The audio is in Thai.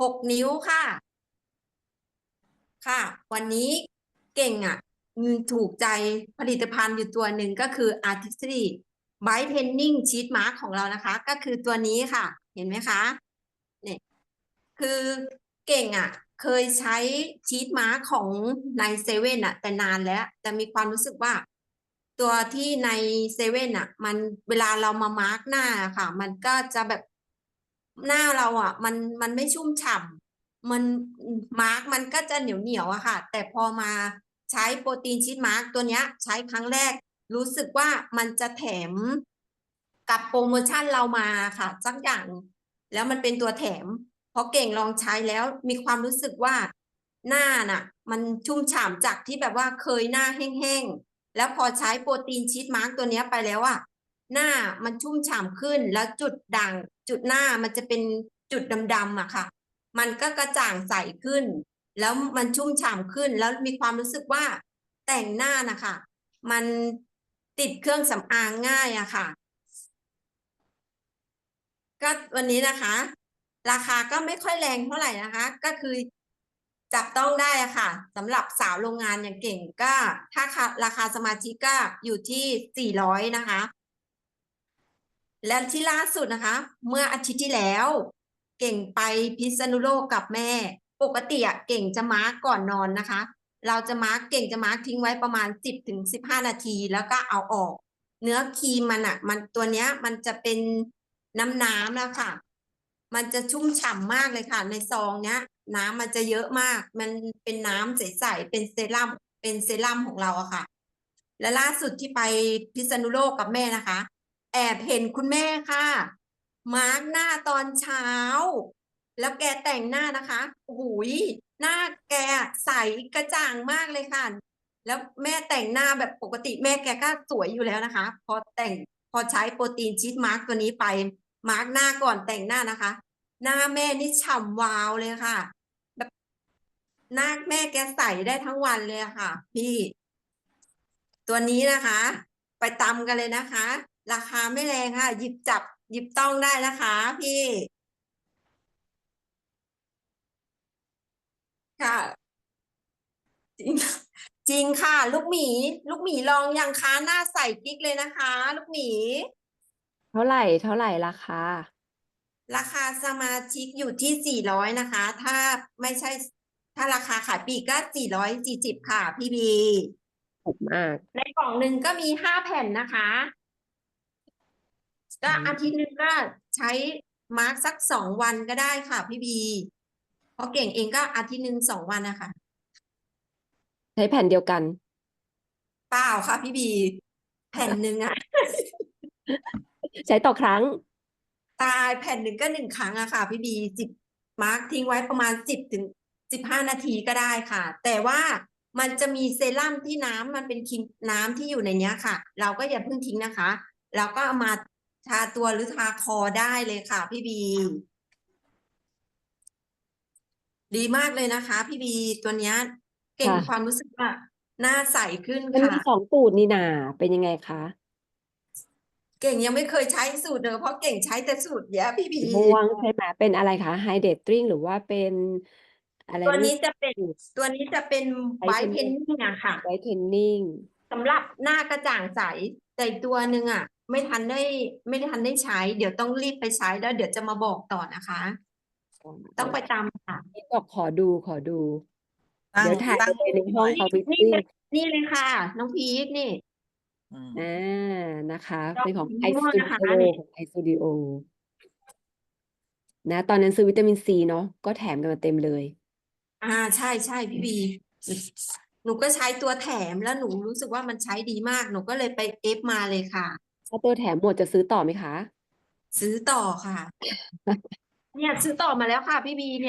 หกนิ้วค่ะ ค่ะ วันนี้เก่งอะถูกใจผลิตภัณฑ์อยู่ตัวหนึ่งก็คือ Artistry Brightening Sheet Mask ของเรานะคะ ก็คือตัวนี้ค่ะ เห็นไหมคะเนี่ยคือเก่งอะ เคยใช้ชีทมาร์กของในเซเว่นอะ แต่นานแล้ว แต่มีความรู้สึกว่า ตัวที่ในเซเว่นอะ มันเวลาเรามามาร์กหน้าค่ะ มันก็จะแบบ หน้าเราอะ มันมันไม่ชุ่มฉ่ำมันมาร์กมันก็จะเหนียวเหนียวอะค่ะ แต่พอมาใช้โปรตีนชีทมาร์กตัวเนี้ย ใช้ครั้งแรก รู้สึกว่ามันจะแถมกับโปรโมชั่นเรามาค่ะสักอย่าง แล้วมันเป็นตัวแถมพอเก่งลองใช้แล้วมีความรู้สึกว่าหน้าน่ะ มันชุ่มฉ่ำจากที่แบบว่าเคยหน้าแห้งๆแล้วพอใช้โปรตีนชีทมาร์กตัวเนี้ยไปแล้วอะ หน้ามันชุ่มฉ่ำขึ้น แล้วจุดด่างจุดหน้ามันจะเป็นจุดดำๆอะค่ะ มันก็กระจ่างใสขึ้น แล้วมันชุ่มฉ่ำขึ้น แล้วมีความรู้สึกว่าแต่งหน้านะคะมันติดเครื่องสำอางง่ายอะค่ะ ก็วันนี้นะคะ ราคาก็ไม่ค่อยแรงเท่าไหร่นะคะ ก็คือจับต้องได้อะค่ะสำหรับสาวโรงงานอย่างเก่งก็ ถ้าราคาสมาชิกก็อยู่ที่ 400 นะคะ และที่ล่าสุดนะคะ เมื่ออาทิตย์ที่แล้ว เก่งไปพิษณุโลกกับแม่ ปกติอะเก่งจะมาร์กก่อนนอนนะคะ เราจะมาร์กเก่งจะมาร์กทิ้งไว้ประมาณ 10ถึง15 นาที แล้วก็เอาออก เนื้อครีมมันอะมันตัวเนี้ยมันจะเป็นน้ำน้ำแล้วค่ะ มันจะชุ่มฉ่ำมากเลยค่ะ ในซองเนี้ย น้ำมันจะเยอะมาก มันเป็นน้ำใสๆเป็นเซรั่มเป็นเซรั่มของเราอะค่ะ และล่าสุดที่ไปพิษณุโลกกับแม่นะคะ แอบเห็นคุณแม่ค่ะ มาร์กหน้าตอนเช้า แล้วแกแต่งหน้านะคะโอ้โหยหน้าแกใสกระจ่างมากเลยค่ะ แล้วแม่แต่งหน้าแบบปกติแม่แกก็สวยอยู่แล้วนะคะ พอแต่งพอใช้โปรตีนชีทมาร์กตัวนี้ไป มาร์กหน้าก่อนแต่งหน้านะคะ หน้าแม่นี่ฉ่ำวาวเลยค่ะ แบบหน้าแม่แกใสได้ทั้งวันเลยค่ะ พี่ ตัวนี้นะคะ ไปตำกันเลยนะคะ ราคาไม่แรงค่ะ หยิบจับหยิบต้องได้นะคะพี่ค่ะ จริงจริงค่ะ ลูกหมี ลูกหมีลองยังคะหน้าใสกิ๊กเลยนะคะ ลูกหมี เท่าไหร่เท่าไหร่ราคาราคาสมาชิกอยู่ที่ 400 นะคะ ถ้าไม่ใช่ ถ้าราคาขายปลีกก็ 440 ค่ะ พี่บี ถูกมาก ในกล่องหนึ่งก็มี5แผ่นนะคะ ก็อืมอาทิตย์หนึงก็ใช้มาร์กสักสองวันก็ได้ค่ะพี่บีเพราะเก่งเองก็อาทิตย์หนึ่งสองวันนะคะใช้แผ่นเดียวกัน เปล่าค่ะพี่บี แผ่นหนึ่งอะ ใช้ต่อครั้ง ตายแผ่นหนึ่งก็หนึ่งครั้งอะค่ะ พี่บีสิบมาร์กทิ้งไว้ประมาณสิบถึงสิบห้านาทีก็ได้ค่ะ แต่ว่า มันจะมีเซรั่มที่น้ำมันเป็นครีมน้ำที่อยู่ในเนี้ยค่ะ เราก็อย่าเพิ่งทิ้งนะคะ เราก็เอามาทาตัวหรือทาคอได้เลยค่ะ พี่บี ดีมากเลยนะคะ พี่บีตัวเนี้ยเก่งค่ะมีความรู้สึกว่าหน้าใสขึ้นมันมีค่ะ สองสูตรนี่นาเป็นยังไงคะเก่งยังไม่เคยใช้สูตรเนอะเพราะเก่งใช้แต่สูตรเนี้ยพี่บี ม่วงใช่ไหมเป็นอะไรคะไฮเดรตติ้งหรือว่าเป็น อะไรตัวนี้จะเป็นสูตรตัวนี้จะเป็นไวท์เทน Whitening นิ่งอะค่ะไวท์เทนนิ่งสำหรับหน้ากระจ่างใสแต่อีกตัวหนึ่งอะไม่ทันได้ไม่ทันได้ใช้ เดี๋ยวต้องรีบไปใช้แล้วเดี๋ยวจะมาบอกต่อนะคะ ต้องไปตามค่ะนี่บอกขอดูขอดูตั้งเดี๋ยวถ่ายตั้งไปในห้องนี่เขาวิตนี่ติ้งเลยนี่เลยค่ะ น้องพีคนี่อืมอ่านะคะดอกเป็นของสีไอม่วสงตูนะคะดิโอนี่ของไอสตูดิโอนะ ตอนนั้นซื้อวิตามินซีเนาะก็แถมกันมาเต็มเลย อ่าใช่ใช่พี่บีหนูก็ใช้ตัวแถมแล้วหนูรู้สึกว่ามันใช้ดีมากหนูก็เลยไปเอฟมาเลยค่ะ ถ้าตัวแถมหมดจะซื้อต่อไหมคะ ซื้อต่อค่ะ เนี่ยซื้อต่อมาแล้วค่ะพี่บีเนี่ย